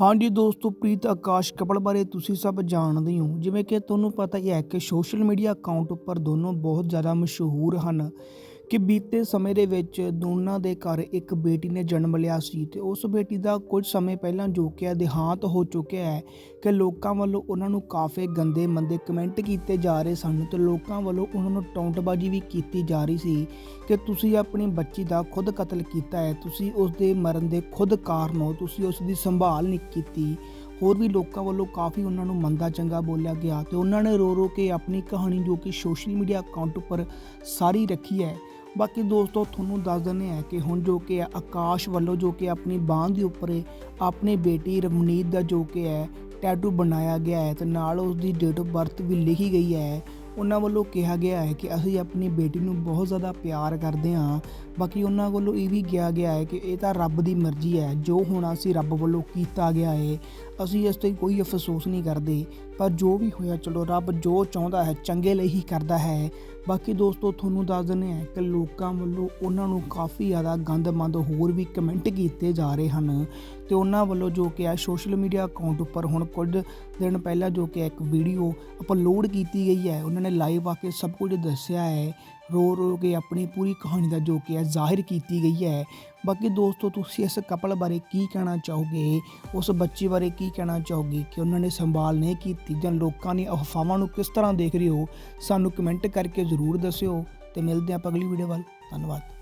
ਹਾਂਜੀ ਦੋਸਤੋ, ਪ੍ਰੀਤ ਆਕਾਸ਼ ਕਪਲ ਬਾਰੇ ਤੁਸੀਂ ਸਭ ਜਾਣਦੇ ਹੋ। ਜਿਵੇਂ ਕਿ ਤੁਹਾਨੂੰ ਪਤਾ ਹੀ ਹੈ ਕਿ ਸੋਸ਼ਲ ਮੀਡੀਆ ਅਕਾਊਂਟ ਉੱਪਰ ਦੋਨੋਂ ਬਹੁਤ ਜ਼ਿਆਦਾ ਮਸ਼ਹੂਰ ਹਨ। ਕਿ ਬੀਤੇ ਸਮੇਂ ਦੇ ਵਿੱਚ ਦੋਨਾਂ ਦੇ ਘਰ ਇੱਕ ਬੇਟੀ ਨੇ ਜਨਮ ਲਿਆ ਸੀ ਤੇ ਉਸ ਬੇਟੀ ਦਾ ਕੁਝ ਸਮੇਂ ਪਹਿਲਾਂ ਜੋ ਕਿ ਦੇਹਾਂਤ ਹੋ ਚੁੱਕਿਆ ਹੈ ਕਿ ਲੋਕਾਂ ਵੱਲੋਂ ਉਹਨਾਂ ਨੂੰ ਕਾਫੀ ਗੰਦੇ ਮੰਦੇ ਕਮੈਂਟ ਕੀਤੇ ਜਾ ਰਹੇ ਸਨ ਤੇ ਲੋਕਾਂ ਵੱਲੋਂ ਉਹਨਾਂ ਨੂੰ ਟੌਂਟਬਾਜ਼ੀ ਵੀ ਕੀਤੀ ਜਾ ਰਹੀ ਸੀ ਕਿ ਤੁਸੀਂ ਆਪਣੀ ਬੱਚੀ ਦਾ ਖੁਦ ਕਤਲ ਕੀਤਾ ਹੈ, ਤੁਸੀਂ ਉਸ ਦੇ ਮਰਨ ਦੇ ਖੁਦ ਕਾਰਨ ਹੋ, ਤੁਸੀਂ ਉਸ ਦੀ ਸੰਭਾਲ ਨਹੀਂ ਕੀਤੀ। ਹੋਰ ਵੀ ਲੋਕਾਂ ਵੱਲੋਂ ਕਾਫੀ ਉਹਨਾਂ ਨੂੰ ਮੰਦਾ ਚੰਗਾ ਬੋਲਿਆ ਗਿਆ ਤੇ ਉਹਨਾਂ ਨੇ ਰੋ ਰੋ ਕੇ ਆਪਣੀ ਕਹਾਣੀ ਜੋ ਕਿ ਸੋਸ਼ਲ ਮੀਡੀਆ ਅਕਾਊਂਟ ਉੱਪਰ ਸਾਰੀ ਰੱਖੀ ਹੈ। ਬਾਕੀ ਦੋਸਤੋ, ਤੁਹਾਨੂੰ ਦੱਸ ਦਿੰਦੇ ਆ ਕਿ ਹੁਣ ਜੋ ਕਿ ਹੈ ਆਕਾਸ਼ ਵੱਲੋਂ ਜੋ ਕਿ ਆਪਣੀ ਬਾਂਹ ਦੇ ਉੱਪਰ ਆਪਣੀ ਬੇਟੀ ਰਮਨੀਤ ਦਾ ਜੋ ਕਿ ਹੈ ਟੈਟੂ ਬਣਾਇਆ ਗਿਆ ਹੈ ਤੇ ਨਾਲ ਉਸ ਦੀ ਡੇਟ ਆਫ ਬਰਥ ਵੀ ਲਿਖੀ ਗਈ ਹੈ। ਉਹਨਾਂ ਵੱਲੋਂ ਕਿਹਾ ਗਿਆ ਹੈ ਕਿ ਅਸੀਂ ਆਪਣੀ ਬੇਟੀ ਨੂੰ ਬਹੁਤ ਜ਼ਿਆਦਾ ਪਿਆਰ ਕਰਦੇ ਹਾਂ। ਬਾਕੀ ਉਹਨਾਂ ਵੱਲੋਂ ਇਹ ਵੀ ਕਿਹਾ ਗਿਆ ਹੈ ਕਿ ਇਹ ਤਾਂ ਰੱਬ ਦੀ ਮਰਜ਼ੀ ਹੈ। ਜੋ ਹੋਣਾ ਸੀ ਰੱਬ ਵੱਲੋਂ ਕੀਤਾ ਗਿਆ ਹੈ, ਅਸੀਂ ਇਸ ਤੇ ਕੋਈ ਅਫਸੋਸ ਨਹੀਂ ਕਰਦੇ। ਪਰ ਜੋ ਵੀ ਹੋਇਆ, ਚਲੋ ਰੱਬ ਜੋ ਚਾਹੁੰਦਾ ਹੈ, ਚੰਗੇ ਲਈ ਹੀ ਕਰਦਾ ਹੈ। ਬਾਕੀ ਦੋਸਤੋ, ਤੁਹਾਨੂੰ ਦੱਸ ਦਿੰਦੇ ਹਾਂ ਕਿ ਲੋਕਾਂ ਵੱਲੋਂ ਉਹਨਾਂ ਨੂੰ ਕਾਫੀ ਜ਼ਿਆਦਾ ਗੰਦਮੰਦ ਹੋਰ ਵੀ ਕਮੈਂਟ ਕੀਤੇ ਜਾ ਰਹੇ ਹਨ। ਤੇ ਉਹਨਾਂ ਵੱਲੋਂ ਜੋ ਕਿ ਹੈ ਸੋਸ਼ਲ ਮੀਡੀਆ ਅਕਾਊਂਟ ਉੱਪਰ ਹੁਣ ਕੁਝ ਦਿਨ ਪਹਿਲਾਂ ਜੋ ਕਿ ਇੱਕ ਵੀਡੀਓ ਅਪਲੋਡ ਕੀਤੀ ਗਈ ਹੈ, ਉਹਨਾਂ ਨੇ ਲਾਈਵ ਆ ਕੇ ਸਭ ਕੁਝ ਦੱਸਿਆ ਹੈ। ਰੋ ਰੋ ਕੇ ਆਪਣੀ ਪੂਰੀ ਕਹਾਣੀ ਦਾ ਜੋ ਕਿ ਹੈ, ਜ਼ਾਹਿਰ ਕੀਤੀ ਗਈ ਹੈ। ਬਾਕੀ ਦੋਸਤੋ, ਤੁਸੀਂ ਇਸ ਕਪਲ ਬਾਰੇ ਕੀ ਕਹਿਣਾ ਚਾਹੋਗੇ? ਉਸ ਬੱਚੀ ਬਾਰੇ ਕੀ ਕਹਿਣਾ ਚਾਹੋਗੇ? ਕਿ ਉਹਨਾਂ ਨੇ ਸੰਭਾਲ ਨਹੀਂ ਕੀਤੀ ਜਾਂ ਲੋਕਾਂ ਨੇ ਅਫਵਾਹਾਂ ਨੂੰ ਕਿਸ ਤਰ੍ਹਾਂ ਦੇਖ ਰਹੇ ਹੋ? ਸਾਨੂੰ ਕਮੈਂਟ ਕਰਕੇ ਜ਼ਰੂਰ ਦੱਸਿਓ ਤੇ ਮਿਲਦੇ ਹਾਂ ਆਪਾਂ ਅਗਲੀ ਵੀਡੀਓ ਵੱਲ। ਧੰਨਵਾਦ।